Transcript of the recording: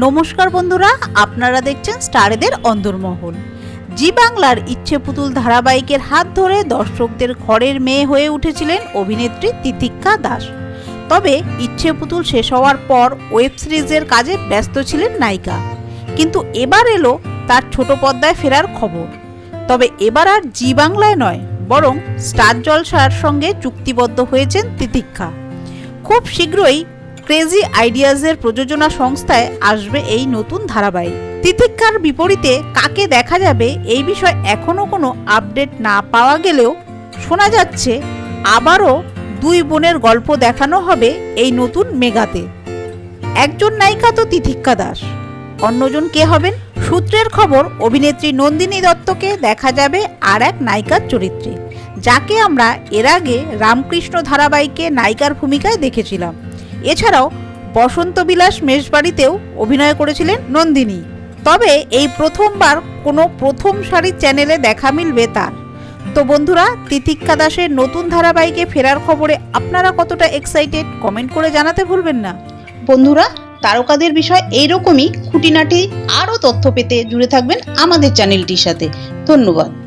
নমস্কার বন্ধুরা, আপনারা দেখছেন স্টারেদের অন্দরমহল। জি বাংলার ইচ্ছে পুতুল ধারাবাহিকের হাত ধরে দর্শকদের ঘরের মেয়ে হয়ে উঠেছিলেন অভিনেত্রী তিতিক্ষা দাস। তবে ইচ্ছে পুতুল শেষ হওয়ার পর ওয়েব সিরিজের কাজে ব্যস্ত ছিলেন নায়িকা। কিন্তু এবার এলো তার ছোট পর্দায় ফেরার খবর। তবে এবার আর জি বাংলায় নয়, বরং স্টার জলসার সঙ্গে চুক্তিবদ্ধ হয়েছেন তিতিক্ষা। খুব শীঘ্রই ক্রেজি আইডিয়াজের প্রযোজনা সংস্থায় আসবে এই নতুন ধারাবাহিক। তিতিক্ষার বিপরীতে কাকে দেখা যাবে এই বিষয়ে এখনও কোনো আপডেট না পাওয়া গেলেও শোনা যাচ্ছে, আবারও দুই বোনের গল্প দেখানো হবে এই নতুন মেগাতে। একজন নায়িকা তো তিতিক্ষা দাস, অন্যজন কে হবেন? সূত্রের খবর, অভিনেত্রী নন্দিনী দত্তকে দেখা যাবে আর এক নায়িকার চরিত্রে, যাকে আমরা এর আগে রামকৃষ্ণ ধারাবাহিকে নায়িকার ভূমিকায় দেখেছিলাম। এছাড়াও বসন্ত বিলাস মেষবাড়িতেও অভিনয় করেছিলেন নন্দিনী। তবে এই প্রথমবার কোনো প্রথম সারির চ্যানেলে দেখা মিলবে তার। তো বন্ধুরা, তিতিক্ষা দাসের নতুন ধারাবাহিকে ফেরার খবরে আপনারা কতটা এক্সাইটেড কমেন্ট করে জানাতে ভুলবেন না। বন্ধুরা, তারকাদের বিষয় এইরকমই। খুঁটিনাটি আরও তথ্য পেতে জুড়ে থাকবেন আমাদের চ্যানেলটির সাথে। ধন্যবাদ।